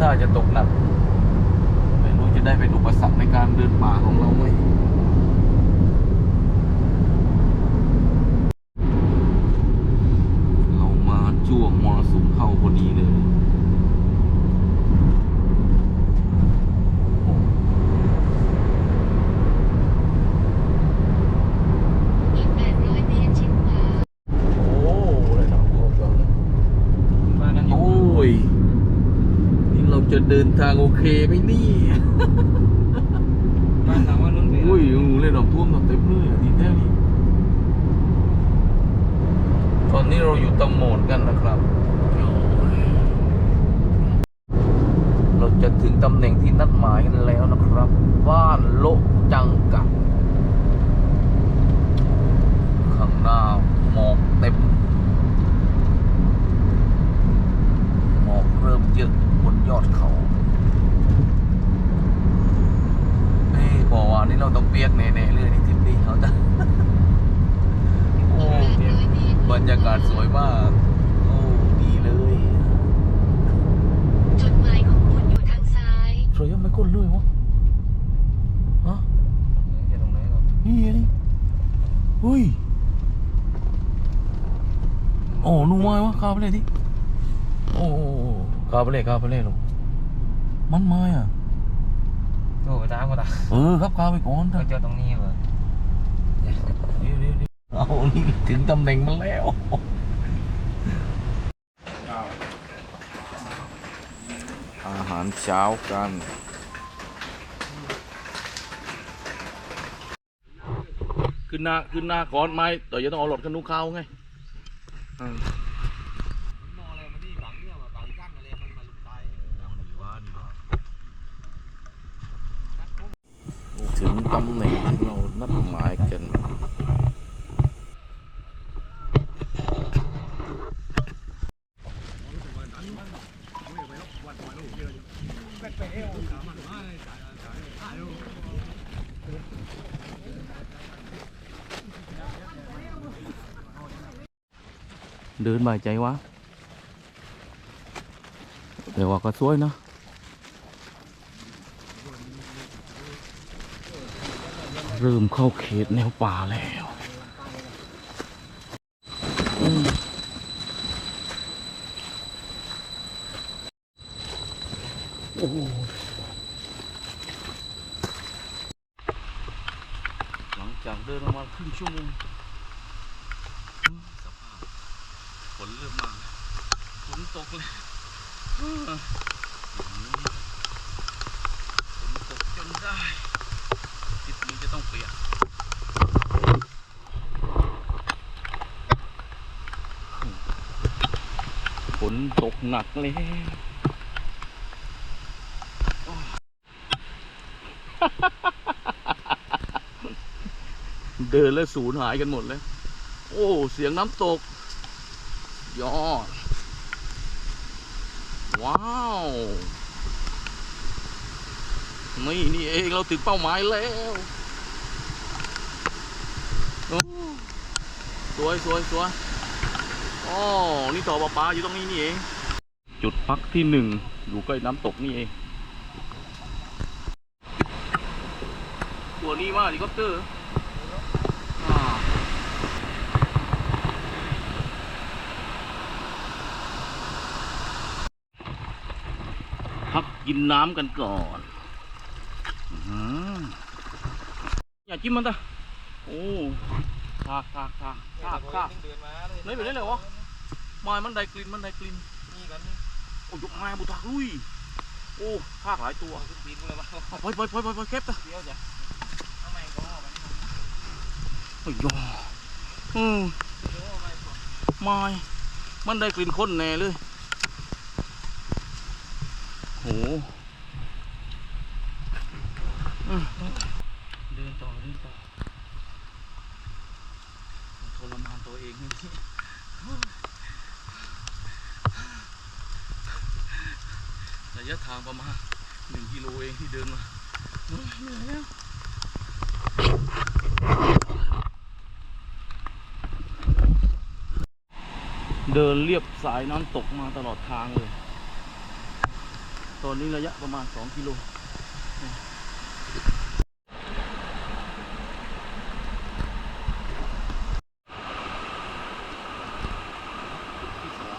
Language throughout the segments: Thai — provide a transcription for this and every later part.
ท่าจะตกหนัก ไม่รู้จะได้เป็นอุปสรรคในการเดินป่าของเราไหมเรามาจ้วงมรสุมเข้าพอดีเลย อีก 800 เมตรชิดขวา โอ้เลยนะพวกเรา มากันอยู่ โอ้ย นี่ เราจะเดินทางโอเคไหมเนี่ยบ้านถามว่ารุ่นเบียร์อุ้ยเล่นดอกท่วมเต็มเลยอะทีแท้นี่ตอนนี้เราอยู่ตำโหมดกันนะครับ เราจะถึงตำแหน่งที่นัดหมายกันแล้วนะครับ บ้านโละจังกะ ข้างหน้าหมอกเต็ม หมอกเริ่มเยอะบนยอดเขาเอ้บอกว่านี่เราต้องเปียกแน่ๆเลยนี่ทริปนี้เขาจะ โอ้ 800 เมต รบรรยากาศสวยมาก โอ้ ดีเลยจุดหมายของคุณอยู่ทางซ้าย สวยยังไม่ก้นเลยวะฮะจะตรงไหนหรอนี่ไงนี่เฮ้ย โอ้นุ่มไม้วะข้าวไปเลยที่โอ้ข้าวไปเลยข้าวไปเลยลูกมันไม้อะโอ้ตามก็ตามเออครับข้าวไปก่อนเถก็อะเจอตรงนี้เหรอ เดี๋ยวเดี๋ยวเดี๋ยวเอานี่ถึงตำแหน่งมันแล้ว อาหารเช้ากัน ขึ้นหน้าขึ้นหน้าก่อนไหมต่อจะต้องเอารถขึ้นนุ้งเข้าไงอืมถึงตำแหน่งที่เรานัดหมายกัน เดินบายใจวะแต่ว่าก็สวยเนอะเริ่มเข้าเขตแนวป่าแล้วอืมโอ้โหหลัง จากเดินประมาณครึ่งชั่วโมงสภาพฝนเริ่มมาฝนตกเลยฝนตกจนได้ทริปนี้จะต้องเปียกฝนตกหนักเลย เดินแล้วสูญหายกันหมดเลย โอ้ เสียงน้ำตก ยอด ว้าว นี่นี่เองเราถึงเป้าหมายแล้วโอ้สวยสวยสวยอ๋อนี่ต่อปลาปลาอยู่ตรงนี้นี่เอง จุดพักที่หนึ่งอยู่ใกล้น้ำตกนี่เอง ตัวนี้มาเฮลิคอปเตอร์ พักกินน้ำกันก่อนอื้อหืออย่าจิ้มมันตะโอ้ทากทากทากทากทากเดินมาเลยไหนไปไหนเลยวะไม้มันได้กลิ่นมันได้กลิ่นนี่กันโอ้ยกไม้บุทากลุยโอ้ทากหลายตัวขึ้นปีนเลยมาเอาไปไปไปไปไปเก็บตะเดี๋ยวจ้ะทำไมก็มันโอ้ยยออืมไม้มันได้กลิ่นข้นแน่เลย โหเดินต่อเดินต่อทรมานตัวเองนี่ระยะทางประมาณหนึ่งกิโลเองที่เดินมาเหนื่อยแล้วเดินเรียบสายน้ำตกมาตลอดทางเลย ตอนนี้ระยะประมาณ 2 กิโลที่สอง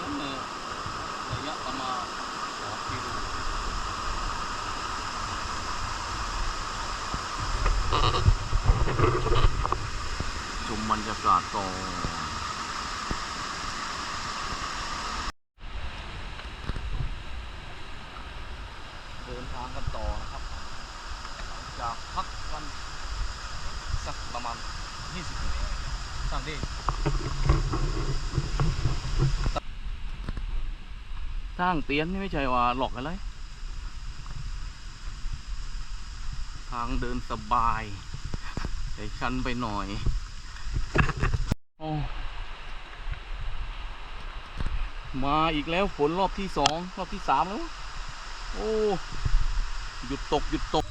นั่นเองระยะประมาณสองกิโลชมบรรยากาศต่อเดินทางกันต่อนะครับ หลังจากพักกันสักประมาณ 20นาที สั่งดิทางเตียนนี่ไม่ใช่ว่าหลอกอะไร ทางเดินสบายแต่ชันไปหน่อย โอ้มาอีกแล้วฝนรอบที่สองรอบที่สามแล้ว โอ้ หยุดตกหยุดตก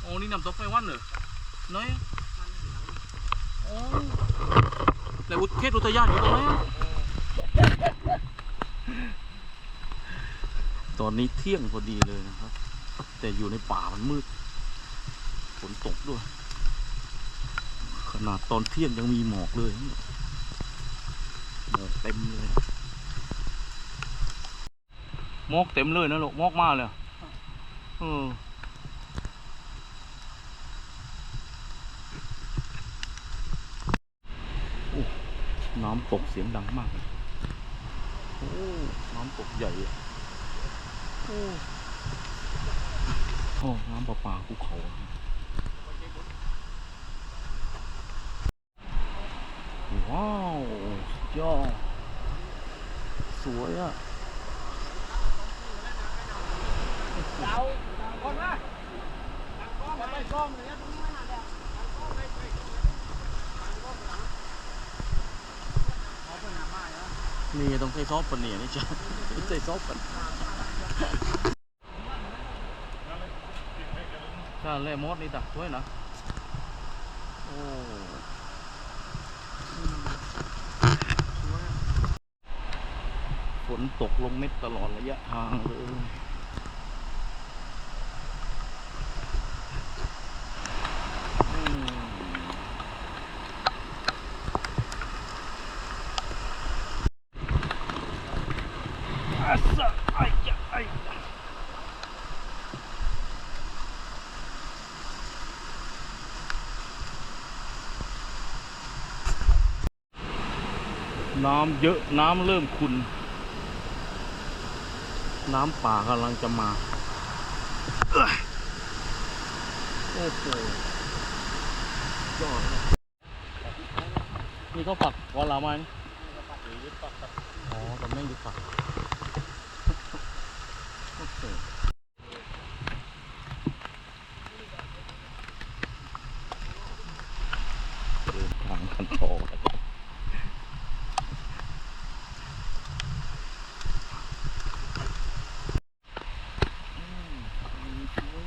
โอ้ นี่นำ ตกไปวันเหรอน้อยโอ้แล้วอุทเขตอุทยานอยู่ตรงไหนอะตอนนี้เที่ยงพอดีเลยนะครับ แต่อยู่ในป่ามันมืดฝนตกด้วย ขนาดตอนเที่ยงยังมีหมอกเลยหมอกเต็มเลยหมอกเต็มเลยนะลูกหมอกมากเลยเออ น้ำตกเสียงดังมากเลยโอ้น้ำตกใหญ่อะโอ้โอ้น้ำประปาภูเขาว้าวสุดยอดสวยอะนี่ ต้องใช้ซอฟต์ปนเนี่ยนี่จ้ะใช้ซอฟต์ปนถ้าเล่มอดนี่ตักสวยนะโอ้ฝนตกลงเม็ดตลอดระยะทางเลย น้ำเยอะน้ำเริ่มขุนน้ำป่ากำลังจะมาโอ้โหยอดนี่เขาปักวอลลามันอ๋อแต่ไม่ยึดปัก โอเคเดินทางกันต่อนะครับอืมมีช่วย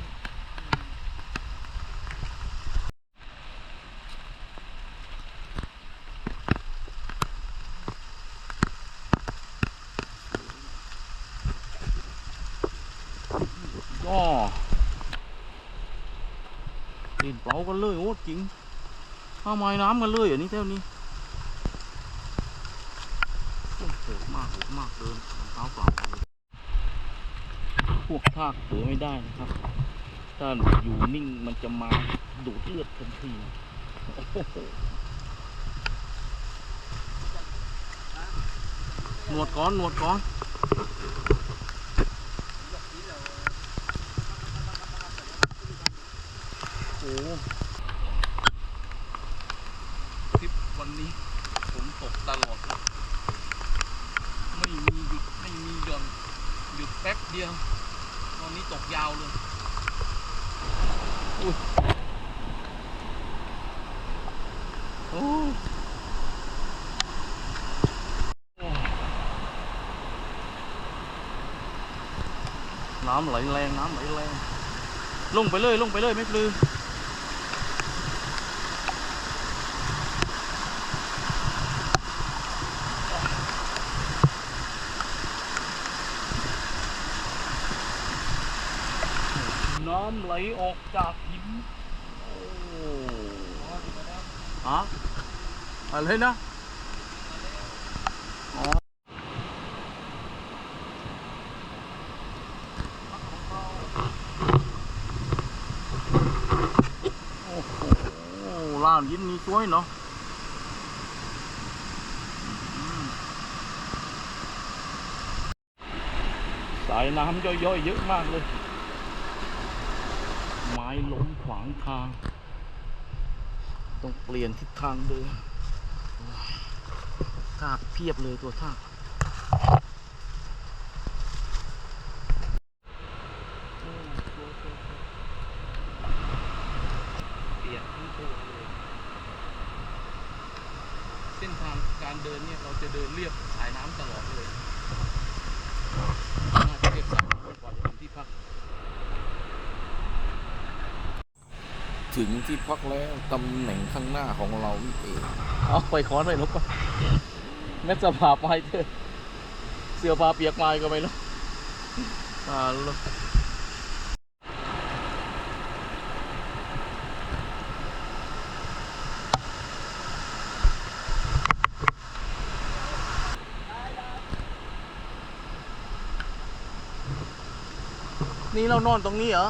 ก็เล่นเป๋ากันเลยโอ้จริง ข้าไม้น้ำกันเลยอันนี้เท่านี้โอ้โหมากโหดมากเดินเท้าเปล่าพวกทากเสือไม่ได้นะครับ ถ้าอยู่นิ่งมันจะมาดูดเลือดทันทีโหหนวดก้อนหนวดก้อนโอ้ันนี้ตกยาวเลยโอ้น้ำไหลแรง น้ำไหลแรง ลงไปเลย ลงไปเลยไม่ปลือ น้ำไหลออกจากหินโอ้ฮะอะไรนะอ๋อโอ้โหร้านยินนี้สวยเนาะอืมสายน้ำย่อยๆเยอะมากเลย ไม้ล้มขวางทาง ต้องเปลี่ยนทิศทางเดินโอ้ยทากเพียบเลยตัวทากโอ้สวยๆๆ เปียกทั้งตัวเลย เส้นทางการเดินเนี่ยเราจะเดินเรียบสายน้ำตลอดเลย น่าจะเรียบสายน้ำก่อนจะถึงที่พัก ถึง ที่พักแล้วตำแหน่งข้างหน้าของเรานี่เอง เอาไปค้อนไปลบก่อนแม่จะพาไปเถอะเสือพาเปียกไม้ก็ไม่รู้อ่าลบนี่เรานอนตรงนี้เหรอ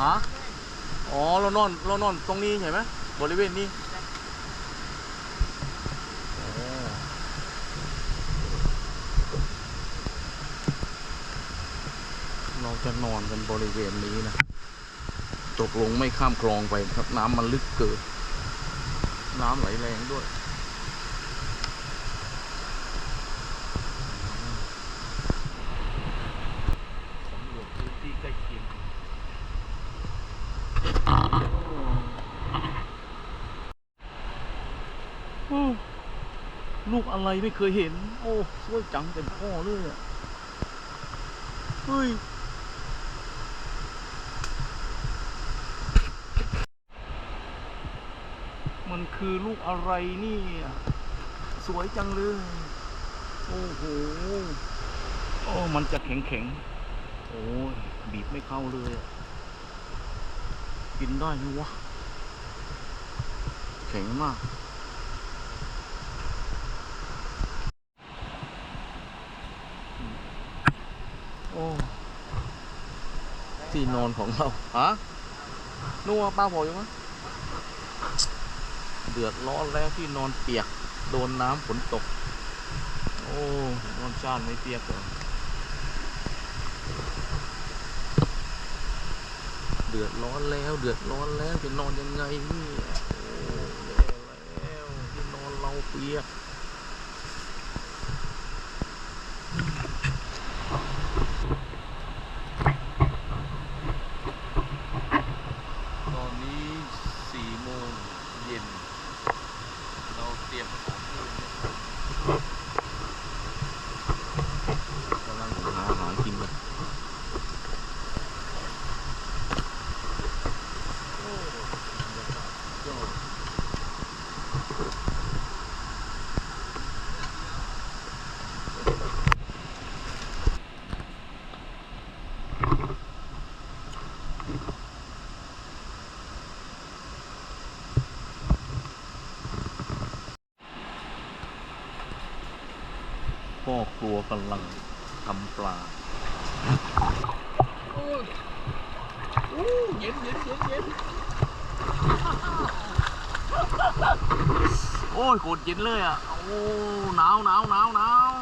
ฮะอ๋อเรานอนเรานอนตรงนี้ใช่ไหมบริเวณนี้เราจะนอนกันบริเวณนี้นะตกลงไม่ข้ามคลองไปครับน้ำมันลึกเกินน้ำไหลแรงด้วย สำรวจพื้นที่ใกล้เคียงโอ้ลูก อะไรไม่เคยเห็น โอ้สวยจังเต็มพ่อเลยอะเฮ้ยมันคือลูกอะไรนี่ สวยจังเลย โอ้โหโอ้มันจะแข็งแข็งโอ้ยบีบไม่เข้าเลย กินได้ไหมวะ แข็งมาก โอ้ที่นอนของเราฮะนัวป้าพออยู่มั้ยเดือดร้อนแล้วที่นอนเปียก โดนน้ำฝนตก โอ้นอนชาติไม่เปียกเลยเดือดร้อนแล้ว เดือดร้อนแล้วจะนอนยังไงนี่โอ้แย่แล้วที่นอนเราเปียก ตอนนี้สี่โมงเย็น เราเตรียมสถานที่กำลังหาอาหารกินกัน พ่อครัว กำลังทำปลาโอ้ยโอ้เย็นเย็นเย็นเย็นโอ้ยโคตรเย็นเลยอะ โอ้หนาวหนาวหนาวหนาว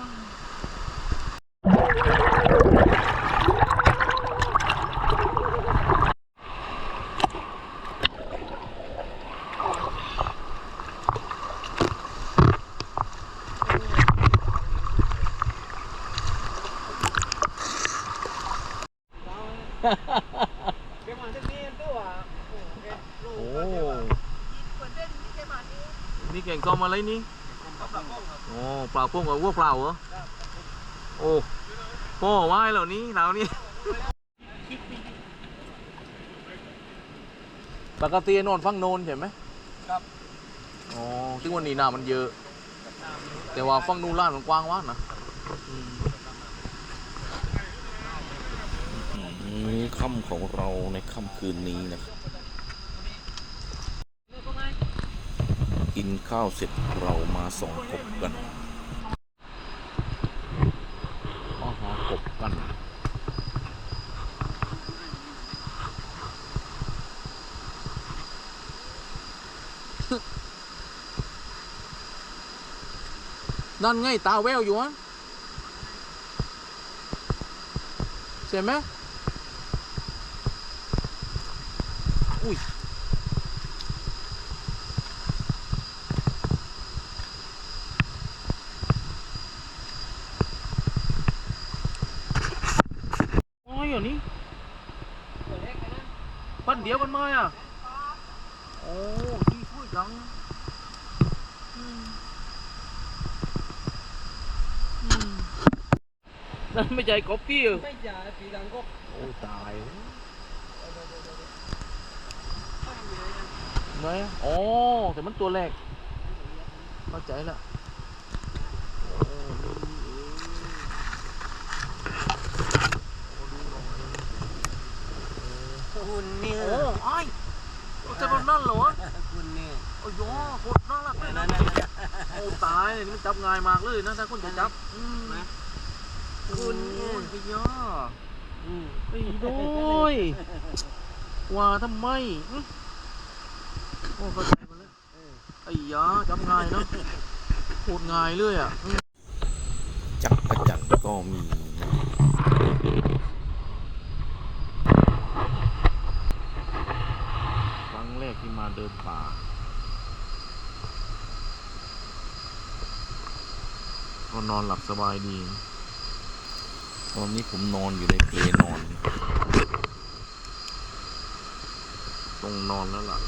นี่แกงส้มอะไรนี่โอ้ปลาพวกกับวัวเปล่าเหรอโอ้พ่อว่ายเหล่านี้หนาวนี่ปกตินอนฟังโนนใช่ไหมครับอ๋อซึ่งวันนี้น้ำมันเยอะ แต่ว่าฟังนูนลาดมันกว้างว่างนะนี่ค่ำของเราในค่ำคืนนี้นะครับ กินข้าวเสร็จเรามาส่องกบกันมาหากบกัน นั่นไงตาแววอยู่อะใช่ไหมอุ้ยโอ้ยอย่าง นี้ปั้นเดียวกันมาอะ โอ้ที่ช่วยจังอืมนั่นไม่ใช่กบกี้เหรอไม่จ่ายปีหลังก็โอ้ตายไหนอ๋อแต่มันตัวแรกเข้าใจละโอ้นี่เองโอ้ดูหน่อย คุณเนี่ยโอ้ไอ้จะคนนั่นเหรอวะคุณเนี่ยโอ้ยโคตรน่ารักเลยนั่นะนนั่นโอ้ตายเนี่ยนี่มันจับง่ายมากเลยนะถ้าคนจะจับอืมนะคุณเนี่ยไอ้ย่าอืมไอ้โดยว่าทำไมอื้อโอ้เข้าใจมาแล้วเออไอ้ยาจับง่ายเนาะโคตรง่ายเลยอะอื้อจักรจันทร์ก็มีนะ ครั้งแรกที่มาเดินป่าก็นอนหลับสบายดี ตอนนี้ผมนอนอยู่ในเปลนอน ตรงนอนแล้วล่ะ